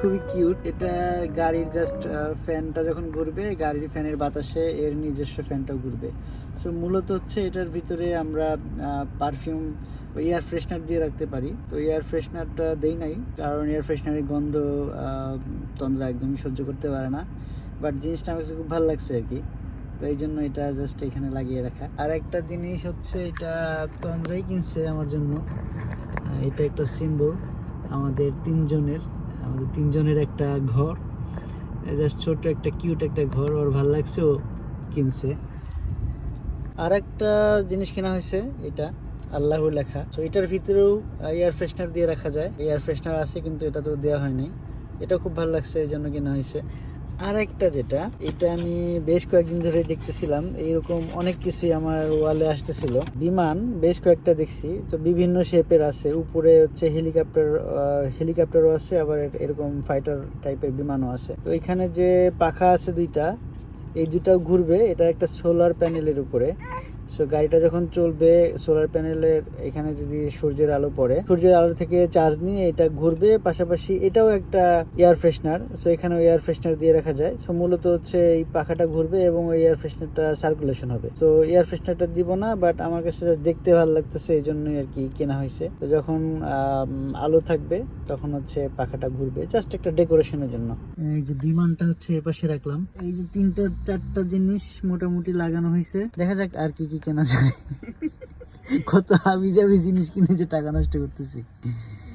খুবই কিউট। এটা গাড়ির জাস্ট ফ্যানটা যখন ঘুরবে, গাড়ির ফ্যানের বাতাসে এর নিজস্ব ফ্যানটাও ঘুরবে। সো মূলত হচ্ছে এটার ভিতরে আমরা পারফিউম এয়ার ফ্রেশনার দিয়ে রাখতে পারি। তো এয়ার ফ্রেশনারটা দেই নাই, কারণ এয়ার ফ্রেশনারের গন্ধ তন্দ্রা একদমই সহ্য করতে পারে না। বাট জিনিসটা আমার কাছে খুব ভালো লাগছে আর কি। তো এই জন্য এটা জাস্ট এখানে লাগিয়ে রাখা। আর একটা জিনিস হচ্ছে এটা তন্দ্রাই কিনছে আমার জন্য। এটা একটা সিম্বল আমাদের তিনজনের। আমাদের তিনজনের একটা ঘর। জাস্ট ছোট্ট একটা কিউট একটা ঘর ওর ভালো লাগছে, ও কিনছে। আর একটা জিনিস কেনা হয়েছে, এটা আল্লাহ লেখা। তো এটার ভিতরেও এয়ার ফ্রেশনার দিয়ে রাখা যায়। এয়ার ফ্রেশনার আছে, কিন্তু এটা তো দেওয়া হয়নি এটা খুব ভালো লাগছে, এই জন্য কেনা হয়েছে। আর একটা যেটা, এটা আমি বেশ কয়েকদিন ধরে দেখতেছিলাম, এইরকম অনেক কিছুই আমার ওয়ালে আসতেছিল। বিমান, বেশ কয়েকটা দেখছি, তো বিভিন্ন শেপের আছে, উপরে হচ্ছে হেলিকপ্টার হেলিকপ্টারও আছে, আবার এরকম ফাইটার টাইপের বিমানও আছে। তো এখানে যে পাখা আছে দুইটা, এই দুটাও ঘুরবে, এটা একটা সোলার প্যানেলের উপরে। সো গাড়িটা যখন চলবে সোলার প্যানেলের এখানে যদি সূর্যের আলো পড়ে, সূর্যের আলো থেকে চার্জ নিয়ে এটা ঘুরবে, পাশাপাশি এটাও একটা এয়ার ফ্রেশনার সো এখানে এয়ার ফ্রেশনার দিয়ে রাখা যায়। সো মূলত হচ্ছে এই পাখাটা ঘুরবে এবং ওই এয়ার ফ্রেশনারটা সার্কুলেশন হবে। তো এয়ার ফ্রেশনারটা দিব না বাট আমার কাছে দেখতে ভালো লাগতেছে, এই জন্যই আর কি কেনা হয়েছে। তো যখন আলো থাকবে, তখন হচ্ছে পাখাটা ঘুরবে জাস্ট একটা ডেকোরেশনের জন্য। এই যে বিমানটা হচ্ছে এপাশে রাখলাম। এই যে তিনটা, চারটা জিনিস মোটামুটি লাগানো হয়েছে। দেখা যাক আর কি কি কেনা যায়? কত হাবি জাবি জিনিস কিনে যে টাকা নষ্ট করতেছি।